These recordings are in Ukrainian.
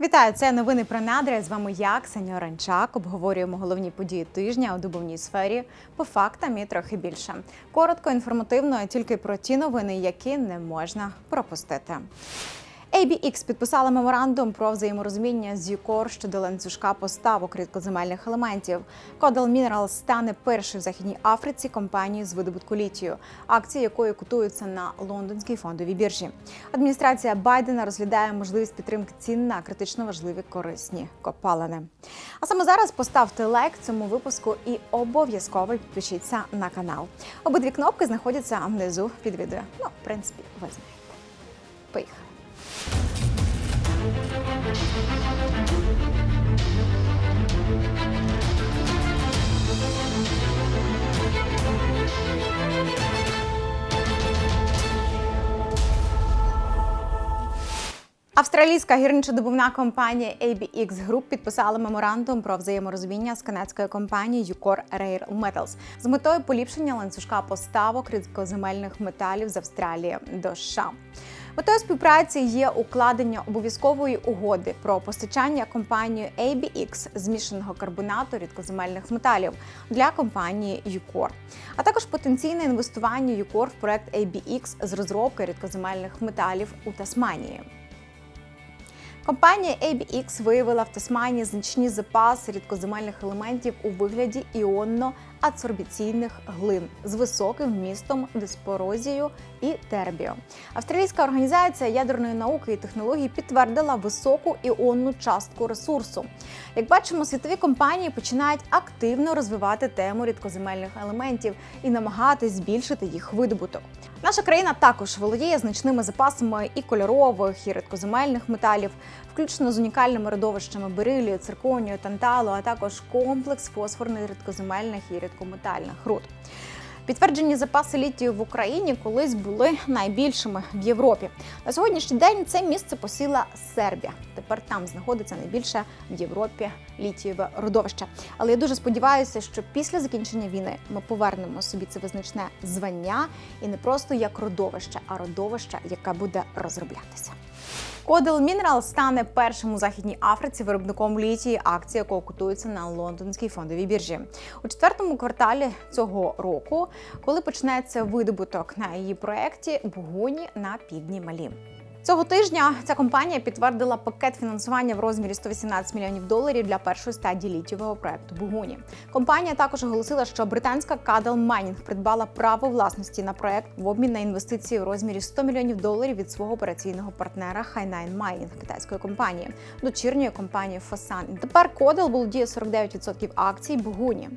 Вітаю, це новини про Надря. З вами я, Ксенія Оранчак. Обговорюємо головні події тижня у дубовній сфері по фактам і трохи більше. Коротко, інформативно, тільки про ті новини, які не можна пропустити. ABX підписала меморандум про взаєморозуміння з ЮКОР щодо ланцюжка поставок рідкоземельних елементів. Codal Minerals стане першою в Західній Африці компанією з видобутку літію, акції якої котуються на лондонській фондовій біржі. Адміністрація Байдена розглядає можливість підтримки цін на критично важливі корисні копалини. А саме зараз поставте лайк цьому випуску і обов'язково підпишіться на канал. Обидві кнопки знаходяться внизу під відео. Ну, в принципі, ви знаєте. Поїхали. Австралійська гірничодобувна компанія ABX Group підписала меморандум про взаєморозуміння з канадською компанією Ucor Rare Metals з метою поліпшення ланцюжка поставок рідкоземельних металів з Австралії до США. Метою співпраці є укладення обов'язкової угоди про постачання компанією ABX змішаного карбонату рідкоземельних металів для компанії Ucor, а також потенційне інвестування Ucor в проект ABX з розробки рідкоземельних металів у Тасманії. Компанія ABX виявила в Тасманії значні запаси рідкоземельних елементів у вигляді іонно-адсорбіційних глин з високим вмістом диспорозію і тербіо. Австралійська організація ядерної науки і технологій підтвердила високу іонну частку ресурсу. Як бачимо, світові компанії починають активно розвивати тему рідкоземельних елементів і намагатись збільшити їх видобуток. Наша країна також володіє значними запасами і кольорових, і рідкоземельних металів, включно з унікальними родовищами берилію, цирконію, танталу, а також комплекс фосфорних рідкоземельних і рідкометальних руд. Підтверджені запаси літію в Україні колись були найбільшими в Європі. На сьогоднішній день це місце посіла Сербія. Тепер там знаходиться найбільше в Європі літієве родовище. Але я дуже сподіваюся, що після закінчення війни ми повернемо собі це визначне звання і не просто як родовище, а родовище, яке буде розроблятися. Codal Мінерал стане першим у Західній Африці виробником літії, акції якого котується на лондонській фондовій біржі. У четвертому кварталі цього року, коли почнеться видобуток на її проєкті Бугуні на півдні Малі. Цього тижня ця компанія підтвердила пакет фінансування в розмірі 118 мільйонів доларів для першої стадії літієвого проекту Бугуні. Компанія також оголосила, що британська Cadel Mining придбала право власності на проект в обмін на інвестиції в розмірі 100 мільйонів доларів від свого операційного партнера Hainan Mining китайської компанії, дочірньої компанії Fosan. Тепер Кодел володіє 49% акцій Бугуні.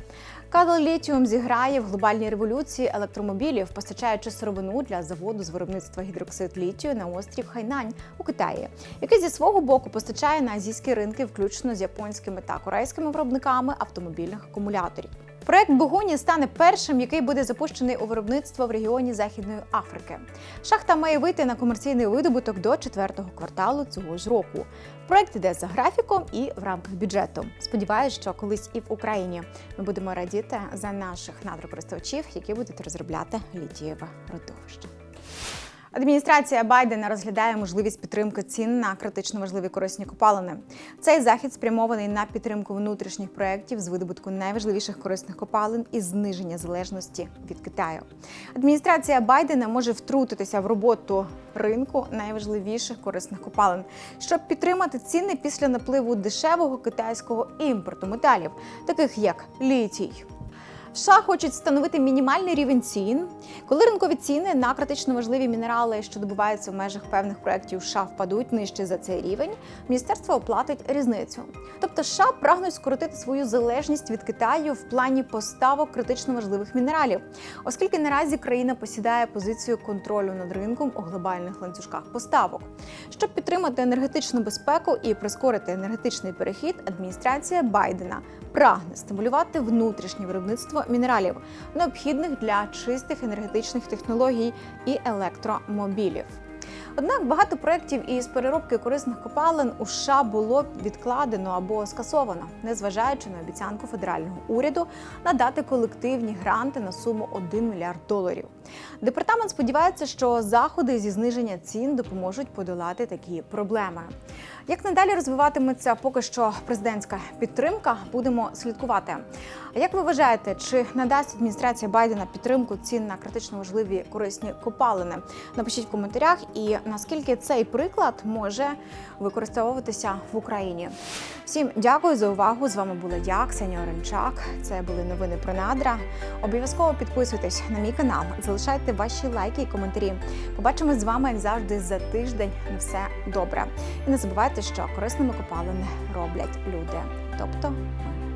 Кадл Літіум зіграє в глобальній революції електромобілів, постачаючи сировину для заводу з виробництва гідроксид літію на острів Хайнань у Китаї, який зі свого боку постачає на азійські ринки, включно з японськими та корейськими виробниками автомобільних акумуляторів. Проект Богуні стане першим, який буде запущений у виробництво в регіоні Західної Африки. Шахта має вийти на комерційний видобуток до четвертого кварталу цього ж року. Проект іде за графіком і в рамках бюджету. Сподіваюсь, що колись і в Україні ми будемо радіти за наших надрокористувачів, які будуть розробляти літієве родовище. Адміністрація Байдена розглядає можливість підтримки цін на критично важливі корисні копалини. Цей захід спрямований на підтримку внутрішніх проєктів з видобутку найважливіших корисних копалин і зниження залежності від Китаю. Адміністрація Байдена може втрутитися в роботу ринку найважливіших корисних копалин, щоб підтримати ціни після напливу дешевого китайського імпорту металів, таких як літій. США хочуть встановити мінімальний рівень цін. Коли ринкові ціни на критично важливі мінерали, що добуваються в межах певних проєктів, США впадуть нижче за цей рівень, міністерство оплатить різницю. Тобто, США прагнуть скоротити свою залежність від Китаю в плані поставок критично важливих мінералів, оскільки наразі країна посідає позицію контролю над ринком у глобальних ланцюжках поставок. Щоб підтримати енергетичну безпеку і прискорити енергетичний перехід, адміністрація Байдена прагне стимулювати внутрішнє виробництво мінералів, необхідних для чистих енергетичних технологій і електромобілів. Однак багато проєктів із переробки корисних копалин у США було відкладено або скасовано, незважаючи на обіцянку федерального уряду надати колективні гранти на суму 1 мільярд доларів. Департамент сподівається, що заходи зі зниження цін допоможуть подолати такі проблеми. Як надалі розвиватиметься поки що президентська підтримка, будемо слідкувати. А як ви вважаєте, чи надасть адміністрація Байдена підтримку цін на критично важливі корисні копалини? Напишіть в коментарях, наскільки цей приклад може використовуватися в Україні. Всім дякую за увагу. З вами була я, Ксенія Оренчак. Це були новини про надра. Обов'язково підписуйтесь на мій канал, залишайте ваші лайки і коментарі. Побачимось з вами, як завжди, за тиждень. На все добре. І не забувайте, що корисними копалини роблять люди, тобто ми.